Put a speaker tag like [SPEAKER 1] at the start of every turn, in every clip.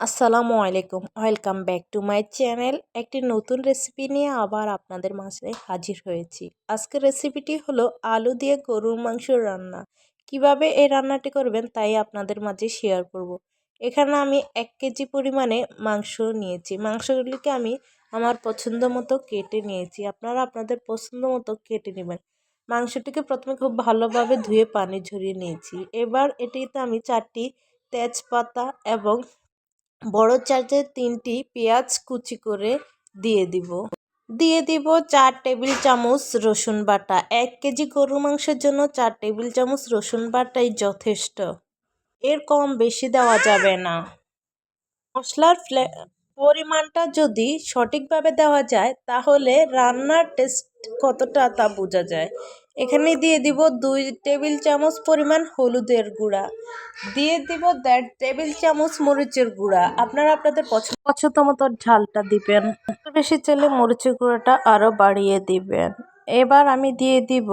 [SPEAKER 1] আসসালামু আলাইকুম। Welcome back to my channel একটি নতুন রেসিপি নিয়ে আবার আপনাদের মাঝে হাজির হয়েছি। আজকের রেসিপিটি হলো আলু দিয়ে গরুর মাংস রান্না। কীভাবে এই রান্নাটি করবেন তাই আপনাদের মাঝে শেয়ার করব। এখানে আমি এক কেজি পরিমাণে মাংস নিয়েছি। মাংসগুলিকে আমি আমার পছন্দ মতো কেটে নিয়েছি। আপনারা আপনাদের পছন্দ মতো কেটে নেবেন। মাংসটিকে প্রথমে খুব ভালোভাবে ধুয়ে পানি ঝরিয়ে নিয়েছি। এবার এটিতে আমি চারটি তেজপাতা এবং বড় চার্জে তিনটি পেঁয়াজ কুচি করে দিয়ে দিব। দিয়ে দিব চার টেবিল চামচ রসুন বাটা। এক কেজি গরু মাংসের জন্য চার টেবিল চামচ রসুন বাটাই যথেষ্ট। এর কম বেশি দেওয়া যাবে না। মশলার পরিমাণটা যদি সঠিকভাবে দেওয়া যায়, তাহলে রান্নার টেস্ট কতটা তা বোঝা যায়। এখানে দিয়ে দিব দুই টেবিল চামচ পরিমাণ হলুদের গুঁড়া। দিয়ে দিব দেড় টেবিল চামচ মরিচের গুঁড়া। আপনারা আপনাদের পছন্দ পছন্দ মতো ঝালটা দিবেন। বেশি চাইলে মরিচের গুঁড়াটা আরও বাড়িয়ে দিবেন। এবার আমি দিয়ে দিব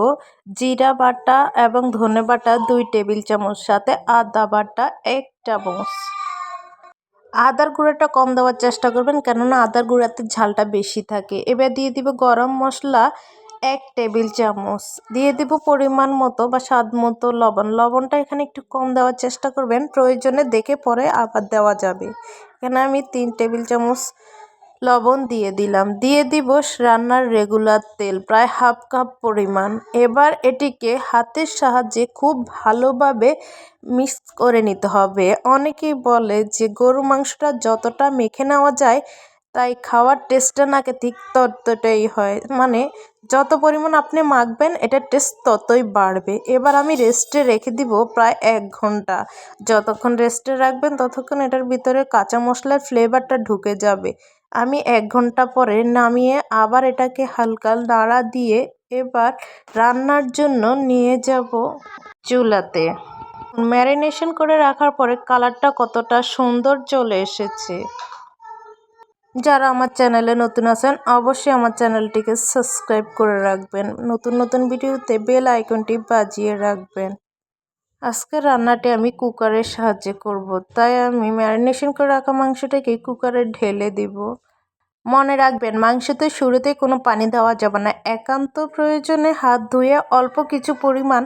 [SPEAKER 1] জিরা বাটা এবং ধনে বাটা দুই টেবিল চামচ, সাথে আদা বাটা এক চামচ। আদার গুঁড়াটা কম দেওয়ার চেষ্টা করবেন, কেননা আদার গুঁড়াতে ঝালটা বেশি থাকে। এবার দিয়ে দিব গরম মশলা এক টেবিল চামচ। দিয়ে দিব পরিমাণ মতো বা স্বাদ মতো লবণ। লবণটা এখানে একটু কম দেওয়ার চেষ্টা করবেন। প্রয়োজনে দেখে পরে আবার দেওয়া যাবে। এখানে আমি তিন টেবিল চামচ লবণ দিয়ে দিলাম। দিয়ে দিব রান্নার রেগুলার তেল, প্রায় হাফ কাপ পরিমাণ। এবার এটিকে হাতের সাহায্যে খুব ভালোভাবে মিক্স করে নিতে হবে। অনেকেই বলে যে গরু মাংসটা যতটা মেখে নেওয়া যায় তাই খাওয়ার টেস্টটা নাকি ঠিক ততটাই হয়। মানে যত পরিমাণ আপনি মাখবেন এটার টেস্ট ততই বাড়বে। এবার আমি রেস্টে রেখে দিব প্রায় এক ঘণ্টা। যতক্ষণ রেস্টে রাখবেন, ততক্ষণ এটার ভিতরে কাঁচা মশলার ফ্লেভারটা ঢুকে যাবে। আমি এক ঘণ্টা পরে নামিয়ে আবার এটাকে হালকা নাড়া দিয়ে এবার রান্নার জন্য নিয়ে যাব চুলাতে। ম্যারিনেশন করে রাখার পরে কালারটা কতটা সুন্দর চলে এসেছে। যারা আমার চ্যানেলে নতুন আছেন, অবশ্যই আমার চ্যানেলটিকে সাবস্ক্রাইব করে রাখবেন। নতুন নতুন ভিডিওতে বেল আইকনটি বাজিয়ে রাখবেন। আজকের রান্নাটি আমি কুকারের সাহায্যে করব। তাই আমি ম্যারিনেশন করে রাখা মাংসটাকে কুকারে ঢেলে দিব। মনে রাখবেন, মাংসতে শুরুতে কোনো পানি দেওয়া যাবে না। একান্ত প্রয়োজনে হাত ধুয়ে অল্প কিছু পরিমাণ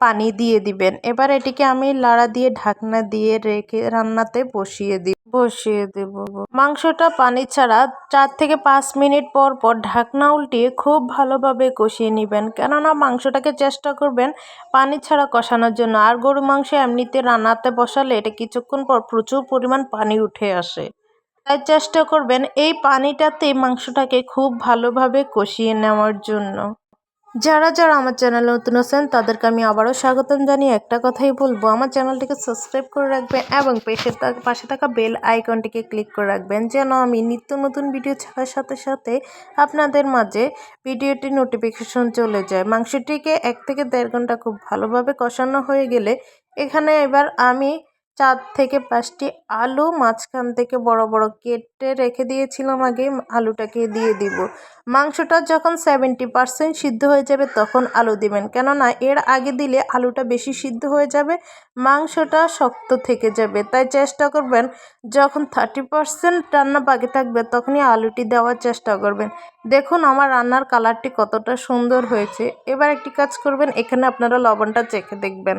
[SPEAKER 1] পানি দিয়ে দিবেন। এবার এটিকে আমি লাড়া দিয়ে ঢাকনা দিয়ে রেখে রান্নাতে বসিয়ে দিই বসিয়ে দেব। মাংসটা পানি ছাড়া চার থেকে পাঁচ মিনিট পর পর ঢাকনা উল্টিয়ে খুব ভালোভাবে কষিয়ে নেবেন। কেননা মাংসটাকে চেষ্টা করবেন পানি ছাড়া কষানোর জন্য। আর গরু মাংস এমনিতে রান্নাতে বসালে এটা কিছুক্ষণ পর প্রচুর পরিমাণ পানি উঠে আসে। তাই চেষ্টা করবেন এই পানিটাতে মাংসটাকে খুব ভালোভাবে কষিয়ে নেওয়ার জন্য। যারা যারা আমার চ্যানেল নতুন আছেন, তাদেরকে আমি আবারও স্বাগতম জানিয়ে একটা কথাই বলব। আমার চ্যানেলটিকে সাবস্ক্রাইব করে রাখবেন এবং পেশে পাশে থাকা বেল আইকনটিকে ক্লিক করে রাখবেন, যেন আমি নিত্য নতুন ভিডিও ছাড়ার সাথে সাথে আপনাদের মাঝে ভিডিওটি নোটিফিকেশন চলে যায়। মাংসটিকে এক থেকে দেড় ঘণ্টা খুব ভালোভাবে কষানো হয়ে গেলে এখানে এবার আমি চার থেকে পাঁচটি আলু মাঝখান থেকে বড় বড় কেটে রেখে দিয়েছিলাম আগে, আলুটাকে দিয়ে দিব। মাংসটা যখন সেভেন্টি পারসেন্ট সিদ্ধ হয়ে যাবে তখন আলু দিবেন। কেননা এর আগে দিলে আলুটা বেশি সিদ্ধ হয়ে যাবে, মাংসটা শক্ত থেকে যাবে। তাই চেষ্টা করবেন, যখন থার্টি পারসেন্ট রান্না বাকি থাকবে তখনই আলুটি দেওয়ার চেষ্টা করবেন। দেখুন আমার রান্নার কালারটি কতটা সুন্দর হয়েছে। এবার একটি কাজ করবেন, এখানে আপনারা লবণটা চেখে দেখবেন।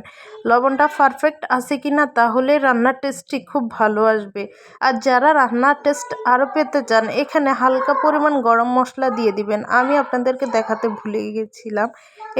[SPEAKER 1] লবণটা পারফেক্ট আছে কি না তাহলে রান্নার টেস্টটি খুব ভালো আসবে। আর যারা রান্নার টেস্ট আরও পেতে চান, এখানে হালকা পরিমাণ গরম মশলা দিয়ে দিবেন। আমি আপনাদেরকে দেখাতে ভুলে গিয়েছিলাম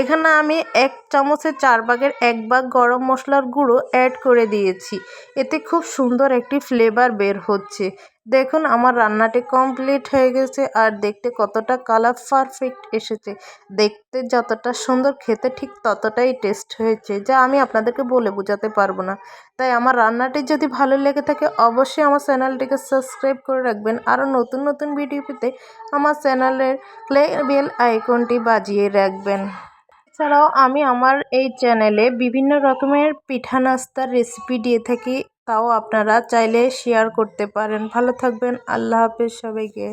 [SPEAKER 1] এখানে আমি এক চামচের চার ভাগের এক ভাগ গরম মশলার গুঁড়ো অ্যাড করে দিয়েছি। এতে খুব সুন্দর একটি ফ্লেভার বের হচ্ছে। দেখুন, আমার রান্নাটি কমপ্লিট হয়ে গেছে আর দেখতে কতটা কালার পারফেক্ট এসেছে। দেখতে যতটা সুন্দর, খেতে ঠিক ততটাই টেস্ট হয়েছে, যা আমি আপনাদেরকে বলে বোঝাতে পারব না। তাই আমার রান্নাটি যদি ভালো লেগে থাকে, অবশ্যই আমার চ্যানেলটিকে সাবস্ক্রাইব করে রাখবেন। আরও নতুন নতুন ভিডিও পেতে আমার চ্যানেলের প্লে বেল আইকনটি বাজিয়ে রাখবেন। এছাড়াও, আমি আমার এই চ্যানেলে বিভিন্ন রকমের পিঠা নাস্তার রেসিপি দিয়ে থাকি। তাও আপনারা চাইলে শেয়ার করতে পারেন। ভালো থাকবেন। আল্লাহ হাফেজ সবাইকে।